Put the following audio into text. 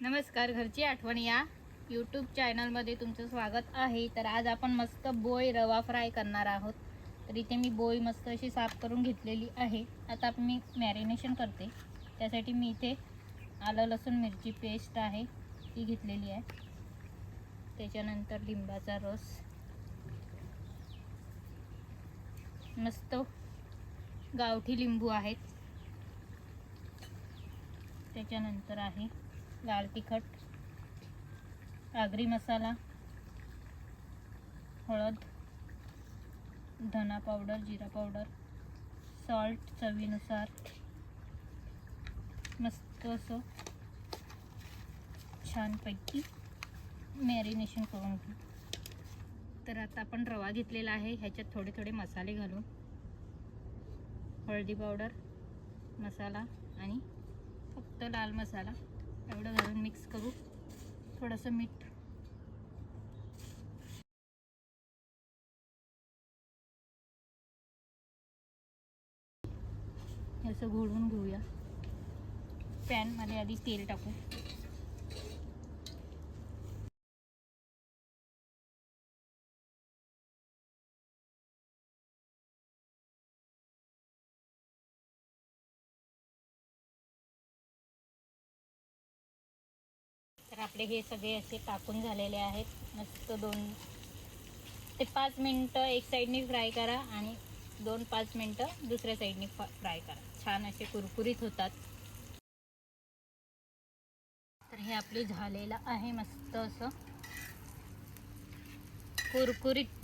नमस्कार घरची आठवण या यूट्यूब चॅनलमध्ये तुमचं स्वागत आहे. तर आज आपण मस्त बोय रवा फ्राय करणार आहोत. तर इथे मी बोय मस्त अशी साफ करून घेतलेली आहे. आता मी मॅरिनेशन करते. त्यासाठी मी इथे आलं लसूण मिरची पेस्ट आहे. ती घेतलेली आहे. त्याच्यानंतर लिंबाचा रस. मस्त गावठी लिंबू आहेत. त्याच्यानंतर आहे लाल तिखट आगरी मसाला हळद धना पावडर जिरा पावडर सॉल्ट चवीनुसार मस्त असं छानपैकी मॅरिनेशन करून घेऊ तर आता आपण रवा घेतलेला आहे ह्याच्यात थोडे थोडे मसाले घालून. हळदी पावडर मसाला आणि फक्त लाल मसाला. एवढं घालून मिक्स करू. थोडंसं मीठ. असं घोळून घेऊया. पॅनमध्ये आधी तेल टाकू. तर आपले हे सगळे असे टाकून झालेले आहेत. मस्त दोन ते पाच मिनटं एक साईडनी फ्राय करा आणि दोन पाच मिनटं दुसऱ्या साईडनी फ्राय करा. छान असे कुरकुरीत होतात. तर हे आपले झालेलं आहे मस्त असं. कुरकुरीत